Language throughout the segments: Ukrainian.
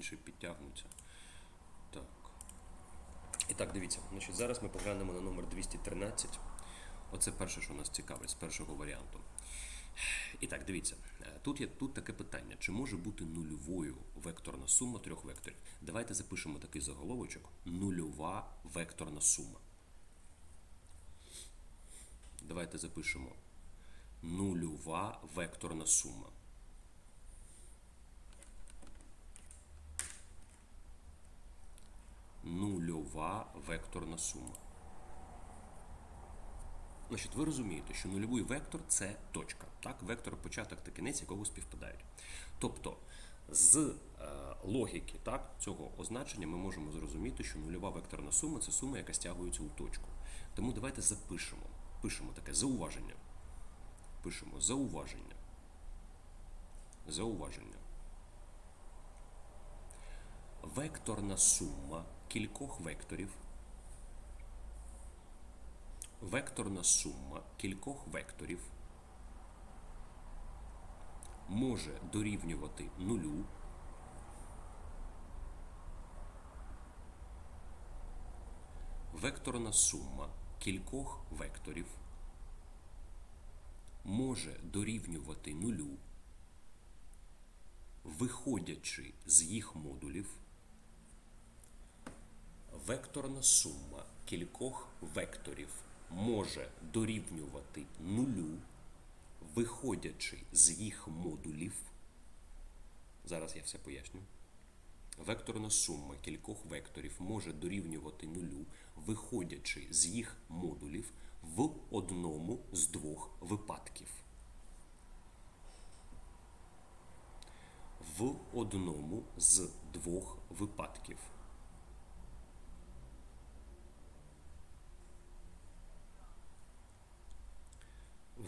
інші підтягнуться. Так. І так, дивіться, значить, зараз ми поглянемо на номер 213. Оце перше, що нас цікавить з першого варіанту. І так, дивіться, е, тут є тут таке питання: чи може бути нульовою векторна сума трьох векторів? Давайте запишемо такий заголовочок: нульова векторна сума. Давайте запишемо нульова векторна сума. Нульова векторна сума. Значить, ви розумієте, що нульовий вектор це точка. Так, вектор початок та кінець, якого співпадають. Тобто, з е, логіки так, цього означення ми можемо зрозуміти, що нульова векторна сума це сума, яка стягується у точку. Тому давайте запишемо. Пишемо таке зауваження. Пишемо зауваження. Зауваження. Векторна сума кількох векторів. Векторна сума кількох векторів може дорівнювати нулю. Векторна сума кількох векторів може дорівнювати нулю, виходячи з їх модулів Векторна сума кількох векторів може дорівнювати нулю, виходячи з їх модулів. Зараз я все поясню. Векторна сума кількох векторів може дорівнювати нулю, виходячи з їх модулів в одному з двох випадків. В одному з двох випадків.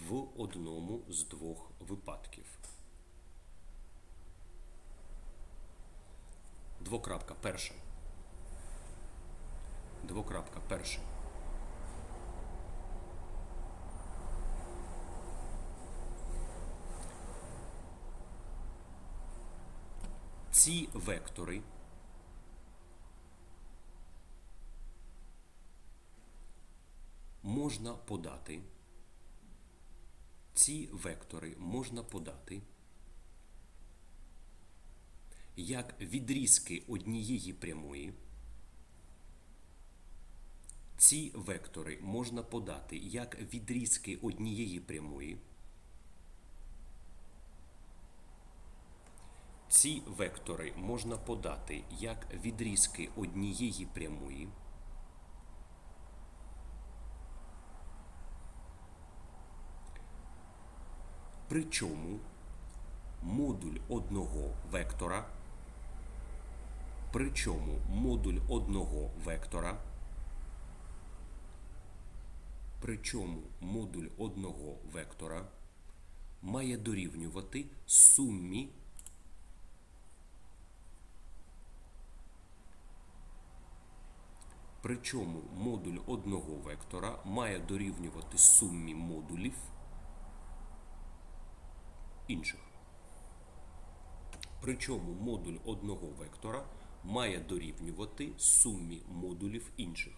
В одному з двох випадків. Двокрапка перша. Двокрапка перша. Ці вектори можна подати ці вектори можна подати як відрізки однієї прямої. Ці вектори можна подати як відрізки однієї прямої. Ці вектори можна подати як відрізки однієї прямої. Причому модуль одного вектора, причому модуль одного вектора, причому модуль одного вектора має дорівнювати сумі Причому модуль одного вектора має дорівнювати сумі модулів інших. Причому модуль одного вектора має дорівнювати сумі модулів інших.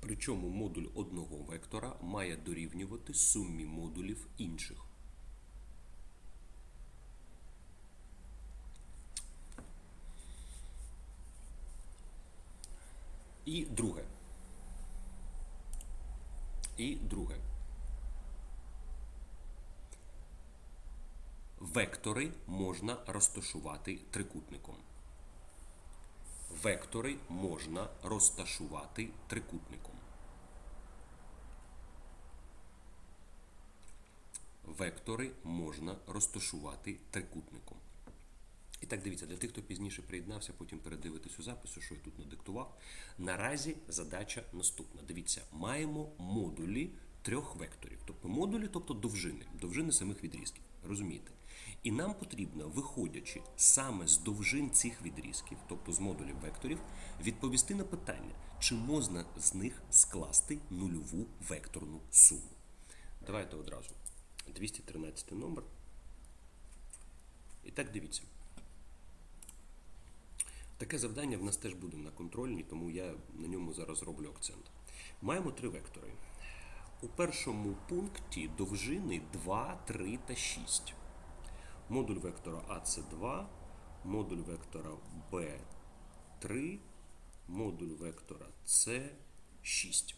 Причому модуль одного вектора має дорівнювати сумі модулів інших. І друге. І друге. Вектори можна розташувати трикутником. Вектори можна розташувати трикутником. Вектори можна розташувати трикутником. І так дивіться, для тих, хто пізніше приєднався, потім передивитись у запису, що я тут надиктував. Наразі задача наступна. Дивіться, маємо модулі трьох векторів. Тобто модулі, тобто довжини, довжини самих відрізків. Розумієте? І нам потрібно, виходячи саме з довжин цих відрізків, тобто з модулів векторів, відповісти на питання, чи можна з них скласти нульову векторну суму. Давайте одразу. 213 номер. І так дивіться. Таке завдання в нас теж буде на контрольній, тому я на ньому зараз роблю акцент. Маємо три вектори. У першому пункті довжини 2, 3 та 6. Модуль вектора А це 2, модуль вектора Б 3, модуль вектора С 6.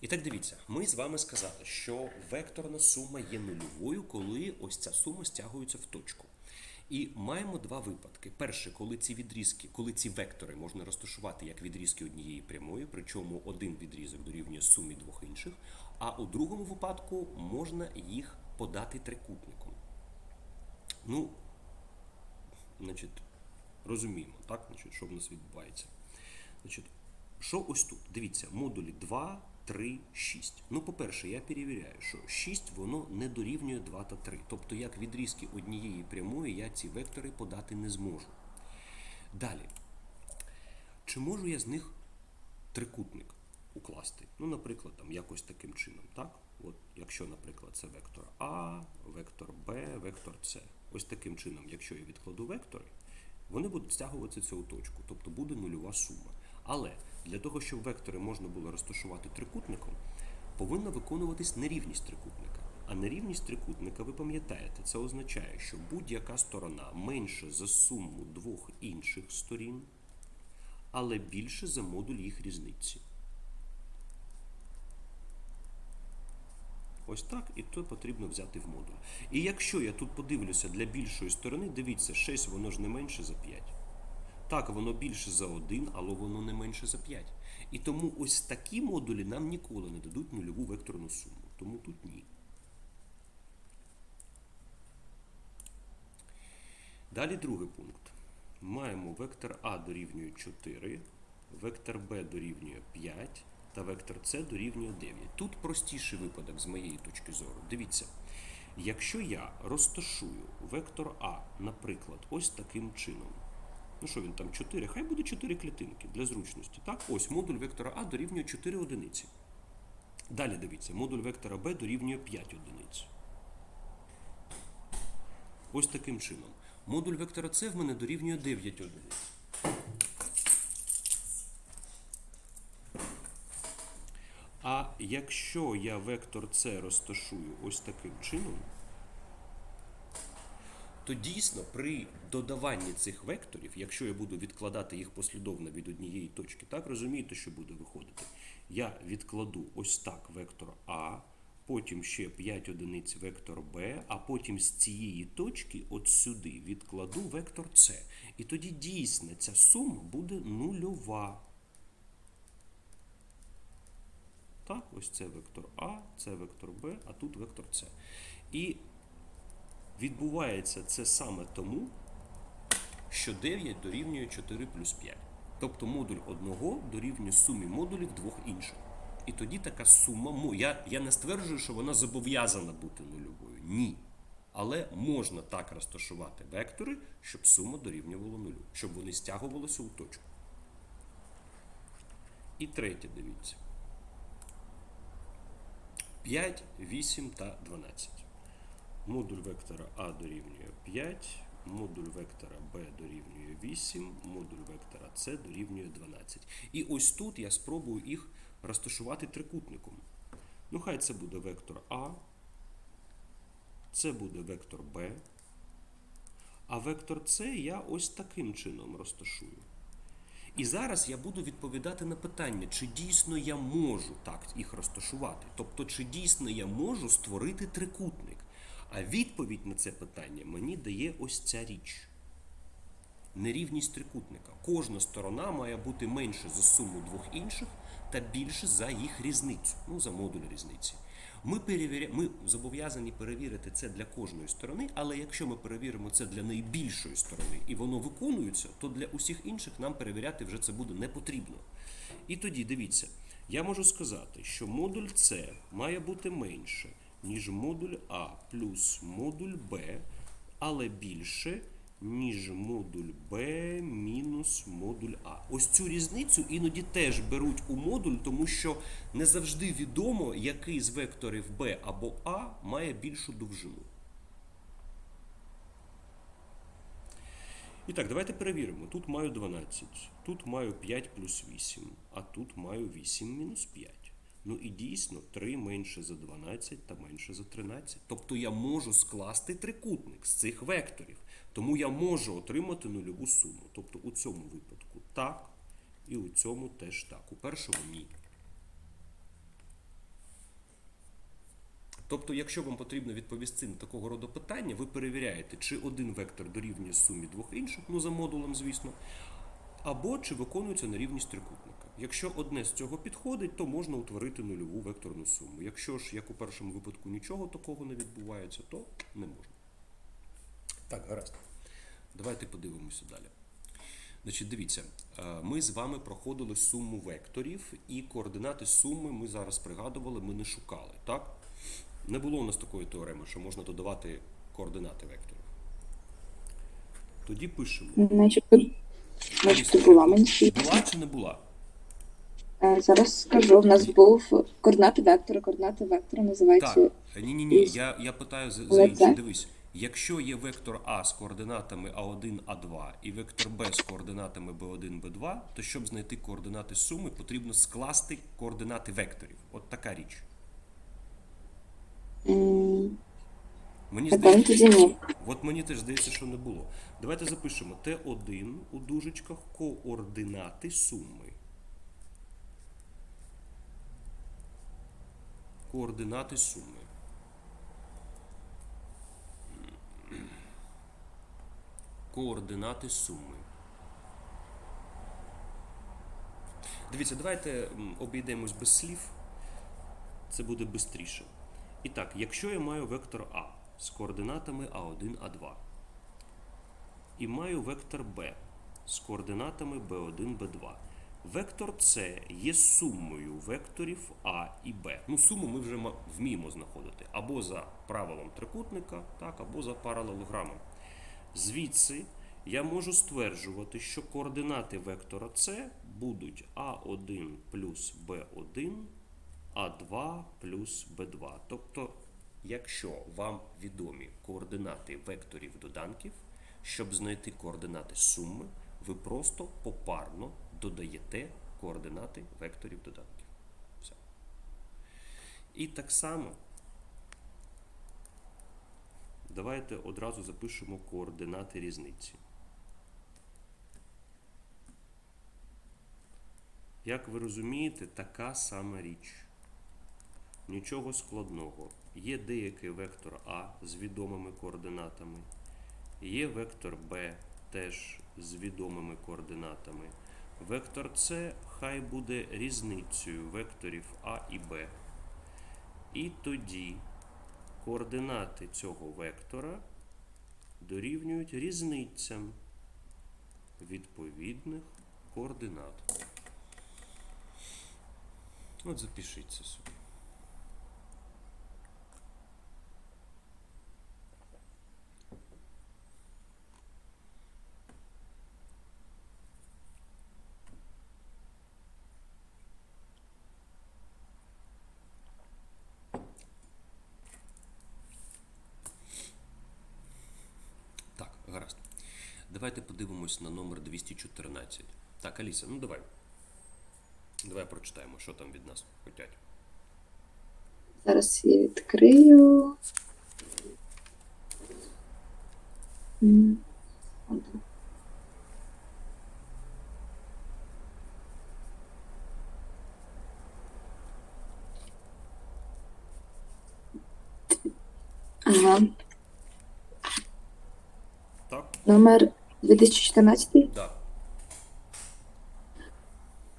І так дивіться, ми з вами сказали, що векторна сума є нульовою, коли ось ця сума стягується в точку. І маємо два випадки. Перше, коли ці відрізки, коли ці вектори можна розташувати як відрізки однієї прямої, причому один відрізок дорівнює сумі двох інших, а у другому випадку можна їх подати трикутником. Ну, значить, розуміємо, так? Значить, що в нас відбувається. Значить, що ось тут? Дивіться, модулі 2, 3, 6. Ну, по-перше, я перевіряю, що 6 воно не дорівнює 2 та 3. Тобто, як відрізки однієї прямої, я ці вектори подати не зможу. Далі. Чи можу я з них трикутник укласти? Ну, наприклад, там якось таким чином, так? От, якщо, наприклад, це вектор А, вектор Б, вектор С. Ось таким чином, якщо я відкладу вектори, вони будуть стягуватися цю точку, тобто буде нульова сума. Але для того, щоб вектори можна було розташувати трикутником, повинна виконуватись нерівність трикутника. А нерівність трикутника, ви пам'ятаєте, це означає, що будь-яка сторона менше за суму двох інших сторін, але більше за модуль їх різниці. Ось так, і то потрібно взяти в модуль. І якщо я тут подивлюся для більшої сторони, дивіться, 6 воно ж не менше за 5. Так, воно більше за 1, але воно не менше за 5. І тому ось такі модулі нам ніколи не дадуть нульову векторну суму. Тому тут ні. Далі другий пункт. Маємо вектор А дорівнює 4, вектор Б дорівнює 5 та вектор С дорівнює 9. Тут простіший випадок з моєї точки зору. Дивіться, якщо я розташую вектор А, наприклад, ось таким чином. Ну що він там 4? Хай буде 4 клітинки для зручності. Так, ось модуль вектора А дорівнює 4 одиниці. Далі дивіться, модуль вектора Б дорівнює 5 одиниць. Ось таким чином. Модуль вектора С в мене дорівнює 9 одиниць. А якщо я вектор С розташую ось таким чином, то дійсно при додаванні цих векторів, якщо я буду відкладати їх послідовно від однієї точки, так розумієте, що буде виходити? Я відкладу ось так вектор А, потім ще 5 одиниць вектор Б, а потім з цієї точки, от сюди, відкладу вектор С. І тоді дійсно ця сума буде нульова. Так, ось це вектор А, це вектор Б, а тут вектор С. І відбувається це саме тому, що 9 дорівнює 4 плюс 5. Тобто модуль одного дорівнює сумі модулів двох інших. І тоді така сума, я, я не стверджую, що вона зобов'язана бути нульовою. Ні. Але можна так розташувати вектори, щоб сума дорівнювала нулю, щоб вони стягувалися у точку. І третє, дивіться. 5, 8 та 12. Модуль вектора А дорівнює 5, модуль вектора Б дорівнює 8, модуль вектора С дорівнює 12. І ось тут я спробую їх розташувати трикутником. Ну, хай це буде вектор А, це буде вектор Б, а вектор С я ось таким чином розташую. І зараз я буду відповідати на питання, чи дійсно я можу так їх розташувати. Тобто, чи дійсно я можу створити трикутник. А відповідь на це питання мені дає ось ця річ. Нерівність трикутника. Кожна сторона має бути менше за суму двох інших та більше за їх різницю, ну за модуль різниці. Ми, перевіря... ми зобов'язані перевірити це для кожної сторони, але якщо ми перевіримо це для найбільшої сторони і воно виконується, то для усіх інших нам перевіряти вже це буде не потрібно. І тоді дивіться, я можу сказати, що модуль С має бути менше, ніж модуль А плюс модуль Б, але більше, ніж модуль Б мінус модуль А. Ось цю різницю іноді теж беруть у модуль, тому що не завжди відомо, який з векторів Б або А має більшу довжину. І так, давайте перевіримо. Тут маю 12, тут маю 5 плюс 8, а тут маю 8 мінус 5. Ну і дійсно 3 менше за 12 та менше за 13. Тобто я можу скласти трикутник з цих векторів. Тому я можу отримати нульову суму. Тобто у цьому випадку так, і у цьому теж так. У першому ні. Тобто, якщо вам потрібно відповісти на такого роду питання, ви перевіряєте, чи один вектор дорівнює сумі двох інших, ну за модулем, звісно, або чи виконується на рівність трикутника. Якщо одне з цього підходить, то можна утворити нульову векторну суму. Якщо ж, як у першому випадку, нічого такого не відбувається, то не можна. Так, гаразд. Давайте подивимося далі. Значить, дивіться, е, ми з вами проходили суму векторів, і координати суми ми зараз пригадували, ми не шукали, так? Не було у нас такої теореми, що можна додавати координати векторів. Тоді пишемо. Значить, значить, була мені. Була чи не була? Е, Зараз скажу. В нас був координати вектора. Координати вектора називаються. Так, ні, ні, ні. Я, я питаю за, за інше. Дивись, якщо є вектор А з координатами А1, А2 і вектор Б з координатами Б1, Б2, то щоб знайти координати суми, потрібно скласти координати векторів. От така річ. М, Мені здається, тоді ні. От мені теж здається, що не було. Давайте запишемо Т1 у дужечках координати суми. Координати суми. Координати суми. Дивіться, давайте обійдемось без слів. Це буде швидше. І так, якщо я маю вектор А з координатами А1, А2, і маю вектор Б з координатами B1, B2, вектор С є сумою векторів А і Б. Ну, суму ми вже вміємо знаходити або за правилом трикутника, так, або за паралелограмом. Звідси я можу стверджувати, що координати вектора С будуть А1 плюс Б1 а2 плюс b2. Тобто, якщо вам відомі координати векторів доданків, щоб знайти координати суми, ви просто попарно додаєте координати векторів доданків. Все. І так само давайте одразу запишемо координати різниці. Як ви розумієте, така сама річ. Нічого складного. Є деякий вектор А з відомими координатами, є вектор Б теж з відомими координатами. Вектор С хай буде різницею векторів А і Б. І тоді координати цього вектора дорівнюють різницям відповідних координат. От запишіть це собі. Так, гаразд. Давайте подивимось на номер 214. Так, Аліса, ну давай. Давай прочитаємо, що там від нас хотять. Зараз я відкрию. Ага, Так? номер 2014. Да.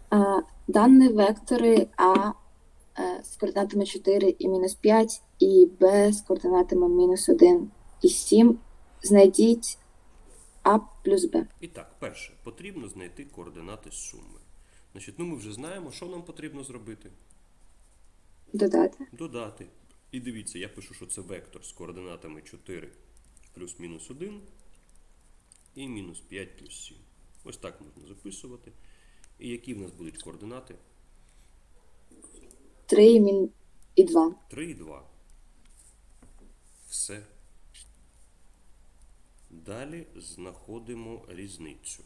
А, дані вектори А е, з координатами 4 і мінус 5, і Б з координатами мінус 1 і 7. Знайдіть А плюс Б. І так, перше, потрібно знайти координати суми. Значить, ну ми вже знаємо, що нам потрібно зробити. Додати. Додати. І дивіться, я пишу, що це вектор з координатами 4 плюс мінус 1 і мінус 5 плюс 7. Ось так можна записувати. І які в нас будуть координати? 3 і, 2. 3 і 2. Все. Далі знаходимо різницю.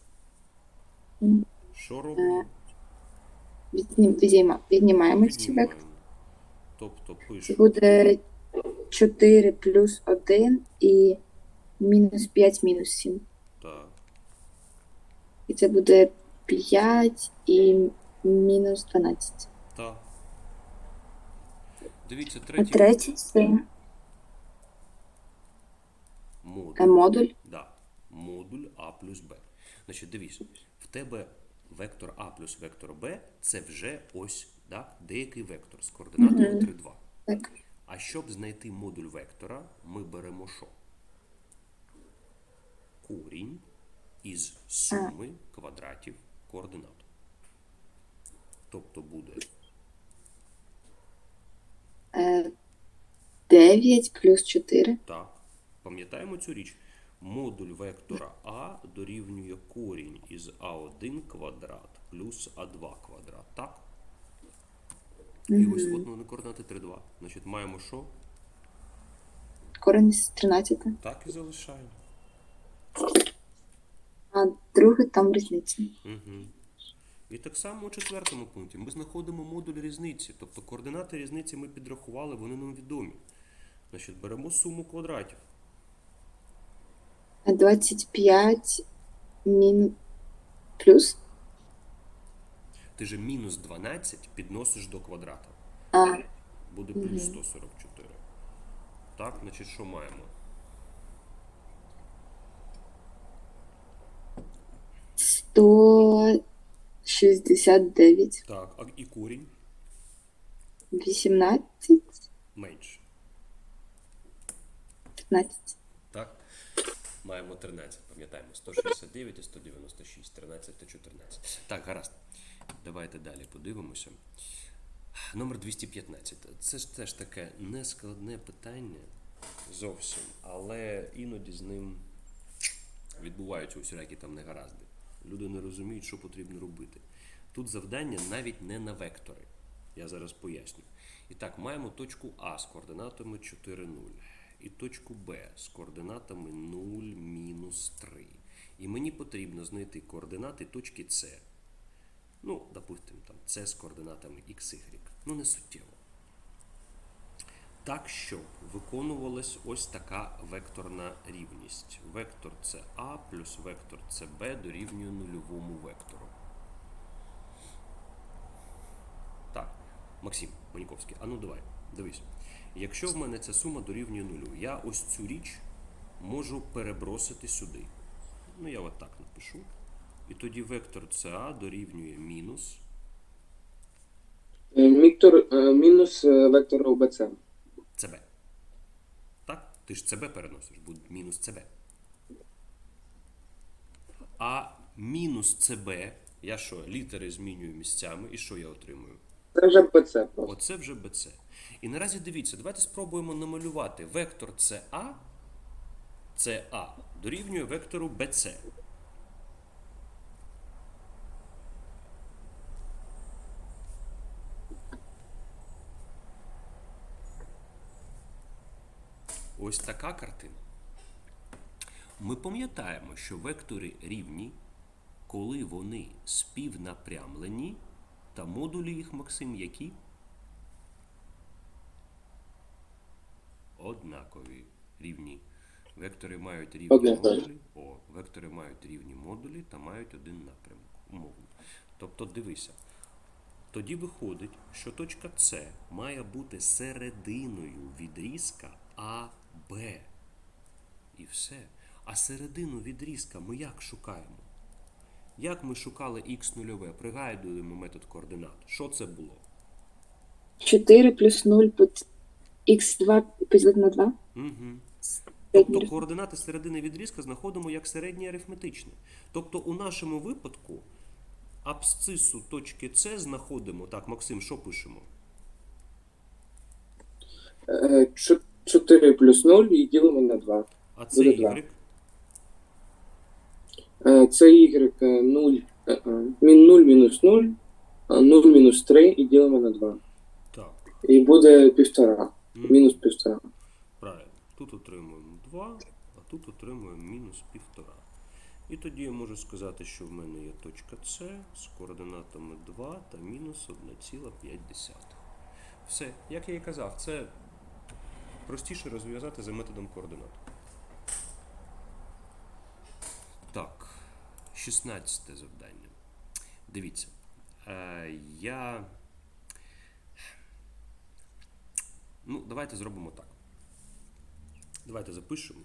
Що робимо? Відійма- Віднімаємо ці вектори. Тобто пишемо буде 4 плюс 1 і мінус 5 мінус 7. Так. І це буде 5 і мінус 12. Так. Дивіться, А третій третє це модуль. е, модуль. Да. Модуль А плюс Б. Значить, дивіться, в тебе вектор А плюс вектор Б це вже ось так, деякий вектор з координатами 3, 2. Так. А щоб знайти модуль вектора, ми беремо що? Корінь із суми квадратів координат. Тобто буде Е, 9 плюс 4. так. Пам'ятаємо цю річ. Модуль вектора А дорівнює корінь із А1 квадрат плюс А2 квадрат. Так? І ось от вони координати 3, 2. Значить, маємо що? Корінь з 13. Так і залишаємо. А друге там різниця. Угу. І так само у четвертому пункті ми знаходимо модуль різниці. Тобто координати різниці ми підрахували, вони нам відомі. Значить, беремо суму квадратів. 25 мін... плюс. Ти же мінус 12 підносиш до квадрата. А, Буде плюс 144. Так, значить, що маємо? 169. Так, а і корінь 18. менше. 15. Так? Маємо 13, пам'ятаємо. 169 і 196, 13 та 14. Так, гаразд. Давайте далі подивимося. Номер 215. Це ж теж таке нескладне питання зовсім, але іноді з ним відбуваються усілякі там негаразди. Люди не розуміють, що потрібно робити. Тут завдання навіть не на вектори. Я зараз поясню. І так, маємо точку А з координатами 4, 0. І точку Б з координатами 0, мінус 3. І мені потрібно знайти координати точки С. Ну, допустимо, там С з координатами x, y. Ну, не суттєво. Так, щоб виконувалась ось така векторна рівність. Вектор СА плюс вектор СБ дорівнює нульовому вектору. Так, Максим Маніковський, а ну давай, дивись. Якщо в мене ця сума дорівнює нулю, я ось цю річ можу перебросити сюди. Ну, я от так напишу. І тоді вектор СА дорівнює мінус. Е, е, мінус е, вектор ОБЦ. ЦБ. Так? Ти ж ЦБ переносиш, буде мінус ЦБ. А мінус ЦБ, я що, літери змінюю місцями, і що я отримую? Це вже БЦ просто. Оце вже БЦ. І наразі дивіться, давайте спробуємо намалювати вектор СА, СА дорівнює вектору БЦ. Ось така картина. Ми пам'ятаємо, що вектори рівні, коли вони співнапрямлені, та модулі їх, Максим, які? Однакові рівні. Вектори мають рівні Однакові. модулі. О, вектори мають рівні модулі та мають один напрямок. Умовно. Тобто, дивися. Тоді виходить, що точка С має бути серединою відрізка АБ. І все. А середину відрізка ми як шукаємо? Як ми шукали х нульове? Пригадуємо метод координат. Що це було? 4 плюс 0 під х2 поділити на 2. Угу. Тобто координати середини відрізка знаходимо як середнє арифметичне. Тобто у нашому випадку абсцису точки С знаходимо. Так, Максим, що пишемо? Е, 4 плюс 0 і ділимо на 2. А це Буде два. Y. Е, Це y е, 0, е, е, мін 0 мінус 0, 0 мінус 3 і ділимо на 2. Так, І буде півтора. Мгм. Мінус півтора. правильно. тут отримуємо 2, а тут отримуємо мінус 1,5. І тоді я можу сказати, що в мене є точка С з координатами 2 та мінус 1,5. Все, як я і казав, це простіше розв'язати за методом координат. Так, 16 завдання. Дивіться. Е, я. Ну, давайте зробимо так. Давайте запишемо.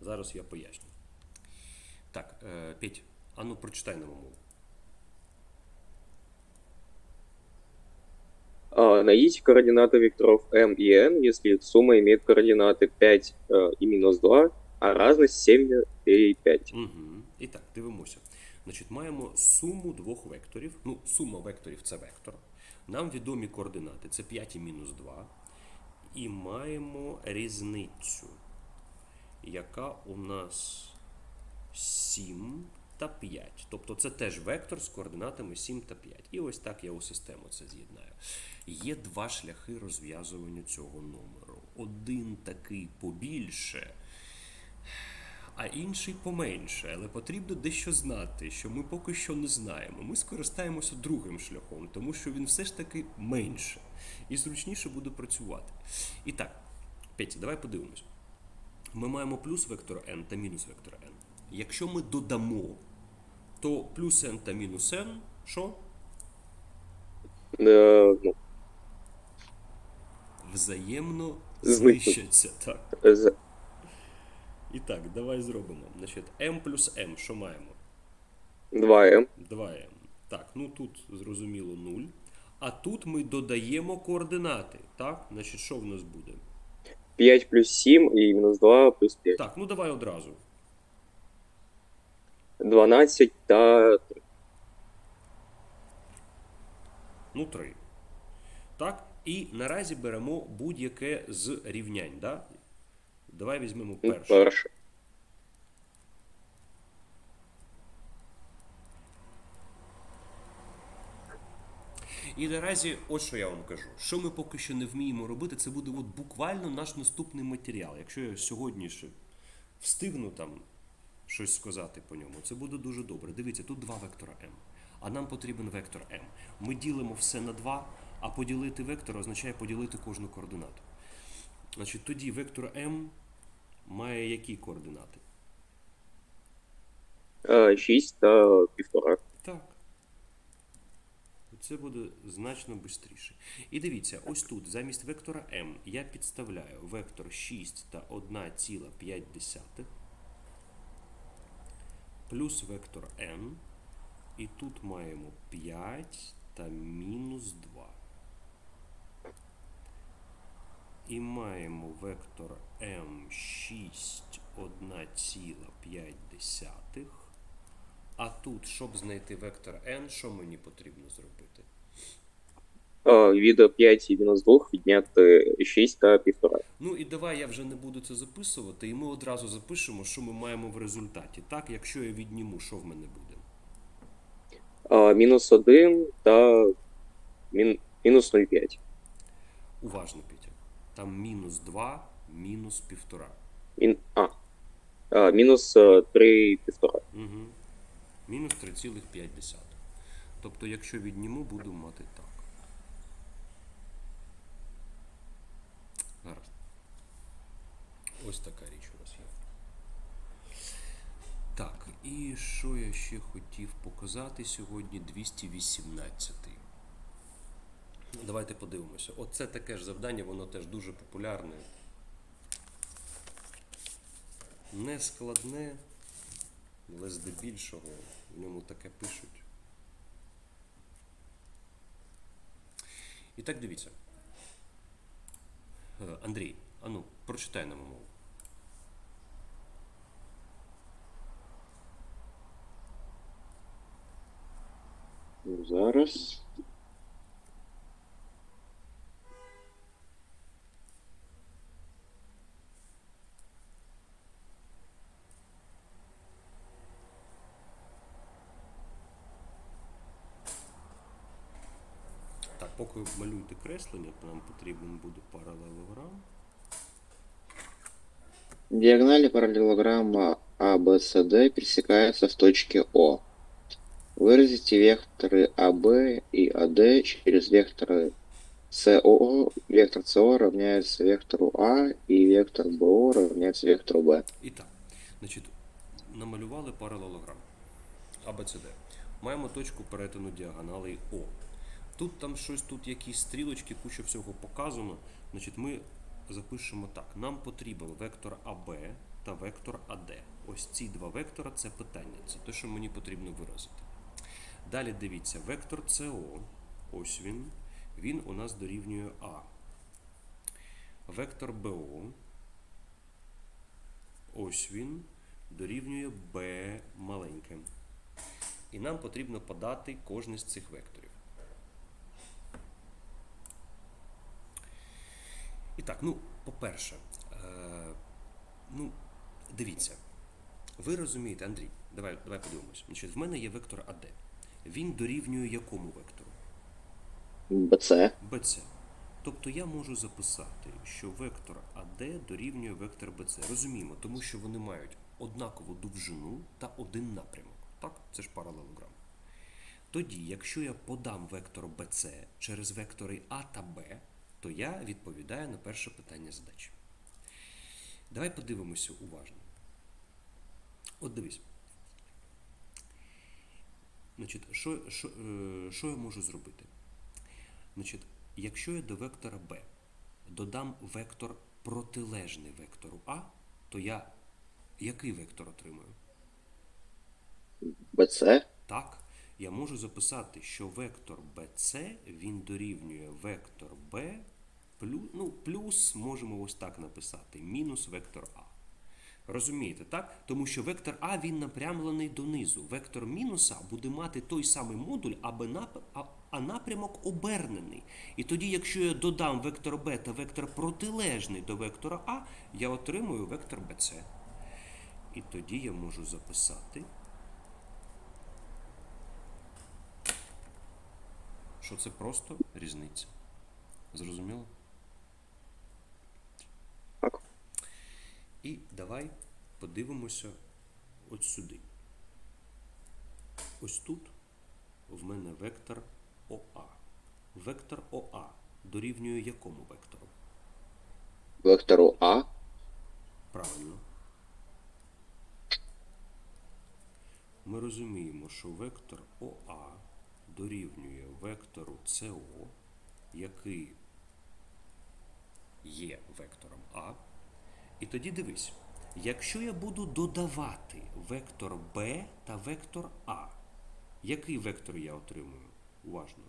Зараз я поясню. Так, е, Петь, а ну прочитай нам умову. А, Найдите координаты векторов m и n, если их сумма имеет координаты 5 э, и минус 2, а разность 7 и 5. Угу. І так, дивимося. Значить, маємо суму двох векторів. Ну, сума векторів це вектор. Нам відомі координати це 5 і мінус 2. І маємо різницю, яка у нас 7 та 5. Тобто це теж вектор з координатами 7 та 5. І ось так я у систему це з'єднаю. Є два шляхи розв'язування цього номеру. Один такий побільше, а інший поменше, але потрібно дещо знати, що ми поки що не знаємо. Ми скористаємося другим шляхом, тому що він все ж таки менше і зручніше буде працювати. І так, Петя, давай подивимось. Ми маємо плюс вектор n та мінус вектор n. Якщо ми додамо, то плюс n та мінус n, що? Э, ну, Взаємно Зникнуть. знищаться. Так. з- І так, давай зробимо. Значить, m плюс m, що маємо? 2m, 2m. Так, ну тут зрозуміло 0. А тут ми додаємо координати. Так? Значить, що в нас буде? 5 плюс 7 и минус 2 плюс 5. Так, ну давай одразу. 12 та 3. Ну, 3. Так? І наразі беремо будь-яке з рівнянь. Да? Давай візьмемо ну, перше. перше. І наразі, ось що я вам кажу. Що ми поки що не вміємо робити, це буде от буквально наш наступний матеріал. Якщо я сьогодні ще встигну там щось сказати по ньому, це буде дуже добре. Дивіться, тут два вектора m, а нам потрібен вектор m. Ми ділимо все на 2, а поділити вектор означає поділити кожну координату. Значить, тоді вектор m має які координати? Е, 6 та 1,5. Так. Це буде значно швидше. І дивіться, ось тут замість вектора m я підставляю вектор 6 та 1,5 плюс вектор n. І тут маємо 5 та мінус 2. І маємо вектор m 6 1,5. А тут, щоб знайти вектор n, що мені потрібно зробити? Е, Від 5 і мінус 2 відняти 6 та 1,5. Ну і давай я вже не буду це записувати, і ми одразу запишемо, що ми маємо в результаті. Так, якщо я відніму, що в мене буде? Е, Мінус 1 та мін... мінус 0,5. Уважно, Петя. Там мінус 2, мінус 1,5. Мін... А. Е, Мінус 3,5. Угу. Мінус 3,5. Тобто, якщо відніму, буду мати так. Гаразд. Ось така річ у нас є. Так, і що я ще хотів показати сьогодні? 218. Ну, Давайте подивимося. Оце таке ж завдання, воно теж дуже популярне. Не складне, але здебільшого в ньому таке пишуть. І так дивіться. Е, Андрій, ану, прочитай нам умову. Зараз. Так, поки малюєте креслення, то нам потрібен буде паралелограм. Диагонали параллелограмма ABCD пересекаются в точке О. Выразите векторы АБ и АД через векторы СО. Вектор СО равняется вектору А, и вектор БО равняется вектору Б. І так, значить, намалювали паралелограм АБЦД. Маємо точку перетину діагоналей О. Тут там щось, тут якісь стрілочки, куча всього показано. Значить, ми запишемо так. Нам потрібен вектор АБ та вектор АД. Ось ці два вектора це питання. Це те, що мені потрібно виразити. Далі дивіться, вектор СО, ось він. Він у нас дорівнює А. Вектор БО, ось він дорівнює b маленьке. І нам потрібно подати кожний з цих векторів. І так, ну, по-перше, е, ну, дивіться. Ви розумієте, Андрій, давай, давай подивимось. Значить, в мене є вектор АД. Він дорівнює якому вектору? БЦ. BC. Тобто я можу записати, що вектор AD дорівнює вектор BC. Розуміємо, тому що вони мають однакову довжину та один напрямок. Так? Це ж паралелограм. Тоді, якщо я подам вектор BC через вектори А та Б, то я відповідаю на перше питання задачі. Давай подивимося уважно. От дивись. Значить, що, що, е, що я можу зробити? Значить, якщо я до вектора b додам вектор протилежний вектору А, то я який вектор отримую? БЦ. Так, я можу записати, що вектор BC він дорівнює вектор B плюс, ну, плюс можемо ось так написати, мінус вектор А. Розумієте, так? Тому що вектор А він напрямлений донизу. Вектор мінуса буде мати той самий модуль, а, напрямок обернений. І тоді, якщо я додам вектор Б та вектор протилежний до вектора А, я отримую вектор BC. І тоді я можу записати, що це просто різниця. Зрозуміло? І давай подивимося от сюди. Ось тут в мене вектор ОА. Вектор ОА дорівнює якому вектору? Вектору А. Правильно. Ми розуміємо, що вектор ОА дорівнює вектору СО, який є вектором А. І тоді дивись, якщо я буду додавати вектор Б та вектор А, який вектор я отримую? Уважно.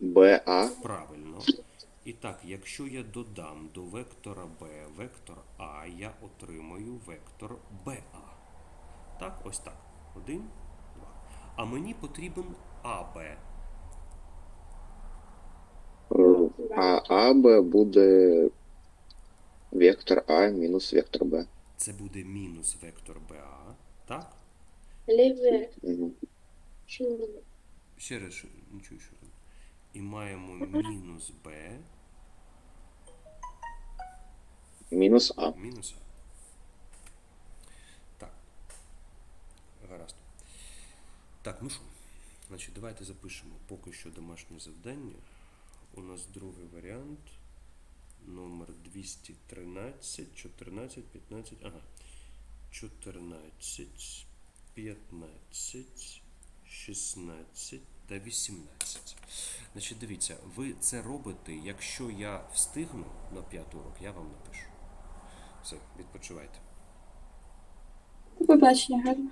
БА. Правильно. І так, якщо я додам до вектора b вектор А, я отримаю вектор БА. Так, ось так. Один, два. А мені потрібен АБ. А АБ буде вектор А мінус вектор Б. Це буде мінус вектор БА. Так? Ліве. Ще раз, не чую, що тут. І маємо мінус Б, Мінус А. мінус А. Так. Гаразд. Так, ну що? Значить, давайте запишемо поки що домашнє завдання. У нас другий варіант. Номер 213, 14, 15. Ага. 14, 15, 16 та 18. Значить, дивіться, ви це робите, якщо я встигну на п'ятий урок, я вам напишу. Все, відпочивайте. До побачення, гарно.